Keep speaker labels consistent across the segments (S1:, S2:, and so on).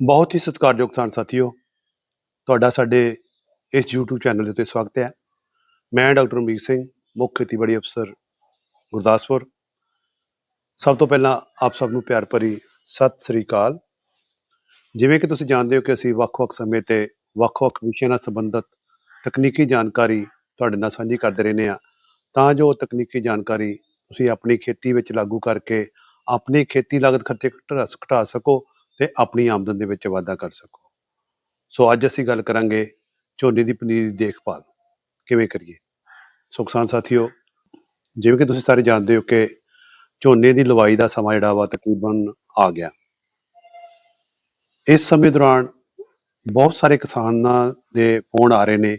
S1: ਬਹੁਤ ਹੀ ਸਤਿਕਾਰਯੋਗ ਕਿਸਾਨ ਸਾਥੀਓ, ਤੁਹਾਡਾ ਸਾਡੇ ਇਸ YouTube ਚੈਨਲ ਦੇ ਉੱਤੇ ਸਵਾਗਤ ਹੈ। ਮੈਂ ਡਾਕਟਰ ਅਮੀਰ ਸਿੰਘ, ਮੁੱਖ ਖੇਤੀਬਾੜੀ ਅਫਸਰ ਗੁਰਦਾਸਪੁਰ। ਸਭ ਤੋਂ ਪਹਿਲਾਂ ਆਪ ਸਭ ਨੂੰ ਪਿਆਰ ਭਰੀ ਸਤਿ ਸ੍ਰੀ ਅਕਾਲ। ਜਿਵੇਂ ਕਿ ਤੁਸੀਂ ਜਾਣਦੇ ਹੋ ਕਿ ਅਸੀਂ ਵੱਖ-ਵੱਖ ਸਮੇਂ ਤੇ ਵੱਖ-ਵੱਖ ਵਿਸ਼ਿਆਂ ਨਾਲ ਸੰਬੰਧਿਤ ਤਕਨੀਕੀ ਜਾਣਕਾਰੀ ਤੁਹਾਡੇ ਨਾਲ ਸਾਂਝੀ ਕਰਦੇ ਰਹਿੰਦੇ ਆ ਤਾਂ ਜੋ ਤਕਨੀਕੀ ਜਾਣਕਾਰੀ ਤੁਸੀਂ ਆਪਣੀ ਖੇਤੀ ਵਿੱਚ ਲਾਗੂ ਕਰਕੇ ਆਪਣੀ ਖੇਤੀ ਲਾਗਤ ਖਰਚੇ ਘਟਾ ਘਟਾ ਸਕੋ ਤੇ ਆਪਣੀ ਆਮਦਨ ਦੇ ਵਿੱਚ ਵਾਧਾ ਕਰ ਸਕੋ। ਸੋ ਅੱਜ ਅਸੀਂ ਗੱਲ ਕਰਾਂਗੇ ਝੋਨੇ ਦੀ ਪਨੀਰੀ ਦੀ ਦੇਖਭਾਲ, ਕਿਵੇਂ ਕਰੀਏ? ਸੋ ਕਿਸਾਨ ਸਾਥੀਓ, ਜਿਵੇਂ ਕਿ ਤੁਸੀਂ ਸਾਰੇ ਜਾਣਦੇ ਹੋ ਕਿ ਝੋਨੇ ਦੀ ਲਵਾਈ ਦਾ ਸਮਾਂ ਜਿਹੜਾ ਵਾ ਤਕਰੀਬਨ ਆ ਗਿਆ। ਇਸ ਸਮੇਂ ਦੌਰਾਨ ਬਹੁਤ ਸਾਰੇ ਕਿਸਾਨਾਂ ਦੇ ਫੋਨ ਆ ਰਹੇ ਨੇ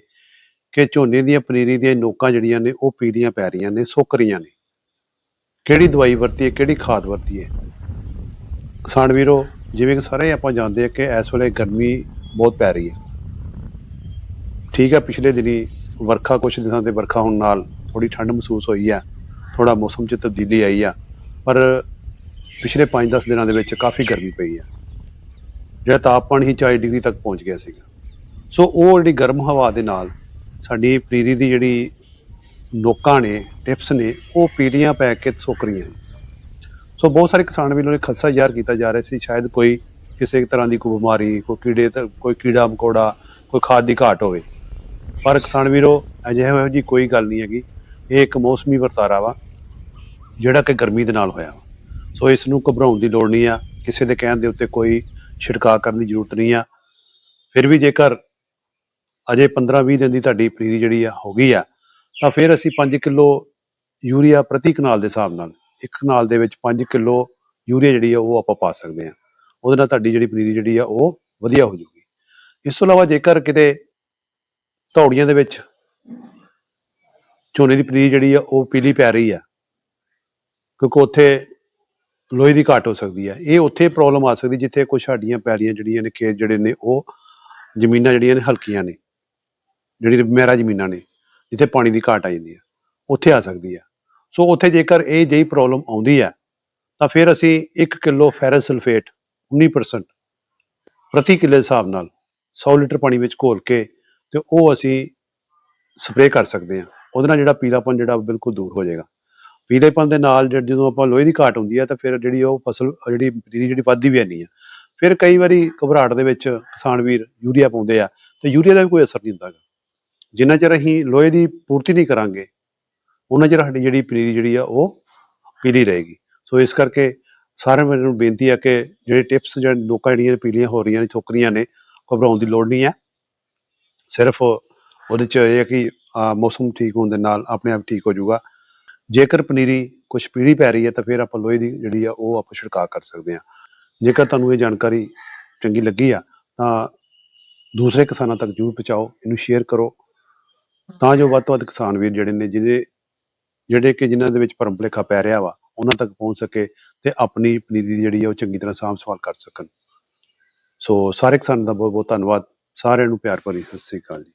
S1: ਕਿ ਝੋਨੇ ਦੀਆਂ ਪਨੀਰੀ ਦੀਆਂ ਨੋਕਾਂ ਜਿਹੜੀਆਂ ਨੇ ਉਹ ਪੀਲੀਆਂ ਪੈ ਰਹੀਆਂ ਨੇ, ਸੁੱਕ ਰਹੀਆਂ ਨੇ। ਕਿਹੜੀ ਦਵਾਈ ਵਰਤੀਏ, ਕਿਹੜੀ ਖਾਦ ਵਰਤੀਏ? ਕਿਸਾਨ ਵੀਰੋ ਜਿਵੇਂ ਕਿ ਸਾਰੇ ਆਪਾਂ ਜਾਣਦੇ ਹਾਂ ਕਿ ਇਸ ਵੇਲੇ ਗਰਮੀ ਬਹੁਤ ਪੈ ਰਹੀ ਹੈ। ਠੀਕ ਹੈ, ਪਿਛਲੇ ਦਿਨੀ ਵਰਖਾ ਕੁਝ ਦਿਨਾਂ ਤੇ ਵਰਖਾ ਹੋਣ ਨਾਲ ਥੋੜੀ ਠੰਡ ਮਹਿਸੂਸ ਹੋਈ ਆ ਥੋੜਾ ਮੌਸਮ 'ਚ ਤਬਦੀਲੀ ਆਈ ਆ ਪਰ ਪਿਛਲੇ 5-10 ਦਿਨਾਂ ਦੇ ਵਿੱਚ ਕਾਫੀ ਗਰਮੀ ਪਈ ਆ ਜਿਹੜਾ ਤਾਪਮਾਨ ਹੀ 40 ਡਿਗਰੀ ਤੱਕ ਪਹੁੰਚ ਗਿਆ ਸੀਗਾ। ਸੋ ਉਹ ਜਿਹੜੀ ਗਰਮ ਹਵਾ ਦੇ ਨਾਲ ਸਾਡੀ ਪੀਰੀ ਦੀ ਜਿਹੜੀ ਨੋਕਾਂ ਨੇ, ਟਿਪਸ ਨੇ, ਉਹ ਪੀਲੀਆਂ ਪੈ ਕੇ ਸੁੱਕ ਰਹੀਆਂ ਸੋ ਬਹੁਤ ਸਾਰੇ ਕਿਸਾਨ ਵੀਰਾਂ ਨੇ ਖਸਾ ਜ਼ਾਹਰ ਕੀਤਾ ਜਾ ਰਿਹਾ ਸੀ। ਸ਼ਾਇਦ ਕੋਈ ਕਿਸੇ ਤਰ੍ਹਾਂ ਦੀ ਕੋਈ ਬਿਮਾਰੀ, ਕੋਈ ਕੀੜੇ ਤਾਂ, ਕੋਈ ਕੀੜਾ ਮਕੌੜਾ, ਕੋਈ ਖਾਦ ਦੀ ਘਾਟ ਹੋਵੇ। ਪਰ ਕਿਸਾਨ ਵੀਰੋ, ਅਜਿਹੇ ਇਹੋ ਜੀ ਕੋਈ ਗੱਲ ਨਹੀਂ ਹੈਗੀ। ਇਹ ਇੱਕ ਮੌਸਮੀ ਵਰਤਾਰਾ ਵਾ, ਜਿਹੜਾ ਕਿ ਗਰਮੀ ਦੇ ਨਾਲ ਹੋਇਆ ਵਾ। ਸੋ ਇਸ ਨੂੰ ਘਬਰਾਉਣ ਦੀ ਲੋੜ ਨਹੀਂ ਆ। ਕਿਸੇ ਦੇ ਕਹਿਣ ਦੇ ਉੱਤੇ ਕੋਈ ਛਿੜਕਾਅ ਕਰਨ ਦੀ ਜ਼ਰੂਰਤ ਨਹੀਂ ਆ। ਫਿਰ ਵੀ ਜੇਕਰ ਅਜੇ 15-20 ਦਿਨ ਦੀ ਤੁਹਾਡੀ ਪਨੀਰੀ ਜਿਹੜੀ ਆ ਹੋ ਗਈ ਆ, ਤਾਂ ਫਿਰ ਅਸੀਂ 5 ਕਿਲੋ ਯੂਰੀਆ ਪ੍ਰਤੀ ਕਨਾਲ ਦੇ ਹਿਸਾਬ ਨਾਲ ਇੱਕ ਕਨਾਲ ਦੇ ਵਿੱਚ 5 ਕਿਲੋ ਯੂਰੀਆ ਜਿਹੜੀ ਆ ਉਹ ਆਪਾਂ ਪਾ ਸਕਦੇ ਆ ਉਹਦੇ ਨਾਲ ਤੁਹਾਡੀ ਜਿਹੜੀ ਪਨੀਰੀ ਜਿਹੜੀ ਆ ਉਹ ਵਧੀਆ ਹੋ ਜਾਊਗੀ। ਇਸ ਤੋਂ ਇਲਾਵਾ ਜੇਕਰ ਕਿਤੇ ਧੌੜੀਆਂ ਦੇ ਵਿੱਚ ਝੋਨੇ ਦੀ ਪਨੀਰੀ ਜਿਹੜੀ ਆ ਉਹ ਪੀਲੀ ਪੈ ਰਹੀ ਆ, ਕਿਉਂਕਿ ਉੱਥੇ ਲੋਹੇ ਦੀ ਘਾਟ ਹੋ ਸਕਦੀ ਹੈ ਇਹ ਉੱਥੇ ਪ੍ਰੋਬਲਮ ਆ ਸਕਦੀ ਜਿੱਥੇ ਕੁਝ ਸਾਡੀਆਂ ਪੈਲੀਆਂ ਜਿਹੜੀਆਂ ਨੇ, ਖੇਤ ਜਿਹੜੇ ਨੇ, ਉਹ ਜ਼ਮੀਨਾਂ ਜਿਹੜੀਆਂ ਨੇ ਹਲਕੀਆਂ ਨੇ, ਜਿਹੜੀ ਮਹਿਰਾ ਜ਼ਮੀਨਾਂ ਨੇ, ਜਿੱਥੇ ਪਾਣੀ ਦੀ ਘਾਟ ਆ ਜਾਂਦੀ ਹੈ ਉੱਥੇ ਆ ਸਕਦੀ ਹੈ ਸੋ ਉੱਥੇ ਜੇਕਰ ਇਹ ਜਿਹੀ ਪ੍ਰੋਬਲਮ ਆਉਂਦੀ ਹੈ, ਤਾਂ ਫਿਰ ਅਸੀਂ 1 ਕਿਲੋ ਫੈਰਸ ਸਲਫੇਟ 19% ਪ੍ਰਤੀ ਕਿੱਲੇ ਦੇ ਹਿਸਾਬ ਨਾਲ 100 ਲੀਟਰ ਪਾਣੀ ਵਿੱਚ ਘੋਲ ਕੇ ਤੇ ਉਹ ਅਸੀਂ ਸਪਰੇਅ ਕਰ ਸਕਦੇ ਹਾਂ। ਉਹਦੇ ਨਾਲ ਜਿਹੜਾ ਪੀਲਾਪਨ ਜਿਹੜਾ ਉਹ ਬਿਲਕੁਲ ਦੂਰ ਹੋ ਜਾਏਗਾ। ਪੀਲੇਪਨ ਦੇ ਨਾਲ ਜਦੋਂ ਆਪਾਂ ਲੋਹੇ ਦੀ ਘਾਟ ਹੁੰਦੀ ਹੈ, ਤਾਂ ਫਿਰ ਜਿਹੜੀ ਉਹ ਫਸਲ, ਜਿਹੜੀ ਪਨੀਰੀ ਜਿਹੜੀ ਵੱਧਦੀ ਵੀ ਨਹੀਂ ਹੈ। ਫਿਰ ਕਈ ਵਾਰੀ ਘਬਰਾਹਟ ਦੇ ਵਿੱਚ ਕਿਸਾਨ ਵੀਰ ਯੂਰੀਆ ਪਾਉਂਦੇ ਆ, ਤੇ ਯੂਰੀਆ ਦਾ ਵੀ ਕੋਈ ਅਸਰ ਨਹੀਂ ਹੁੰਦਾ ਗਾ। ਜਿੰਨਾ ਚਿਰ ਅਸੀਂ ਲੋਹੇ ਦੀ ਪੂਰਤੀ ਨਹੀਂ ਕਰਾਂਗੇ ਉਹਨਾਂ ਚਿਰ ਸਾਡੀ ਜਿਹੜੀ ਪਨੀਰੀ ਜਿਹੜੀ ਆ, ਉਹ ਪੀਲੀ ਰਹੇਗੀ। ਸੋ ਇਸ ਕਰਕੇ ਸਾਰਿਆਂ ਨੂੰ ਬੇਨਤੀ ਆ ਕਿ ਜਿਹੜੇ ਟਿਪਸ ਜਾਂ ਲੋਕਾਂ ਜਿਹੜੀਆਂ ਪੀਲੀਆਂ ਹੋ ਰਹੀਆਂ ਨੇ ਥੁੱਕ ਰਹੀਆਂ ਨੇ, ਘਬਰਾਉਣ ਦੀ ਲੋੜ ਨਹੀਂ ਹੈ। ਸਿਰਫ ਉਹਦੇ ਚ ਇਹ ਹੈ ਕਿ ਮੌਸਮ ਠੀਕ ਹੋਣ ਦੇ ਨਾਲ ਆਪਣੇ ਆਪ ਠੀਕ ਹੋ ਜਾਊਗਾ। ਜੇਕਰ ਪਨੀਰੀ ਕੁਝ ਪੀੜੀ ਪੈ ਰਹੀ ਹੈ, ਤਾਂ ਫਿਰ ਆਪਾਂ ਲੋਹੇ ਦੀ ਜਿਹੜੀ ਆ, ਉਹ ਆਪਾਂ ਛਿੜਕਾਅ ਕਰ ਸਕਦੇ ਹਾਂ। ਜੇਕਰ ਤੁਹਾਨੂੰ ਇਹ ਜਾਣਕਾਰੀ ਚੰਗੀ ਲੱਗੀ ਆ, ਤਾਂ ਦੂਸਰੇ ਕਿਸਾਨਾਂ ਤੱਕ ਜਰੂਰ ਪਹੁੰਚਾਓ, ਇਹਨੂੰ ਸ਼ੇਅਰ ਕਰੋ। ਤਾਂ ਜੋ ਵੱਧ ਤੋਂ ਵੱਧ ਕਿਸਾਨ ਵੀਰ ਜਿਹੜੇ ਨੇ, ਜਿਹਦੇ ਜਿਹੜੇ ਕਿ ਜਿਨ੍ਹਾਂ ਦੇ ਵਿੱਚ ਭਰਮ ਭੁਲੇਖਾ ਪੈ ਰਿਹਾ ਵਾ, ਉਹਨਾਂ ਤੱਕ ਪਹੁੰਚ ਸਕੇ ਤੇ ਆਪਣੀ ਪਨੀਰੀ ਜਿਹੜੀ ਆ ਉਹ ਚੰਗੀ ਤਰ੍ਹਾਂ ਸਾਂਭ ਸੰਭਾਲ ਕਰ ਸਕਣ। ਸੋ ਸਾਰੇ ਕਿਸਾਨਾਂ ਦਾ ਬਹੁਤ ਬਹੁਤ ਧੰਨਵਾਦ। ਸਾਰਿਆਂ ਨੂੰ ਪਿਆਰ ਭਰੀ ਸਤਿ ਸ੍ਰੀ ਅਕਾਲ ਜੀ।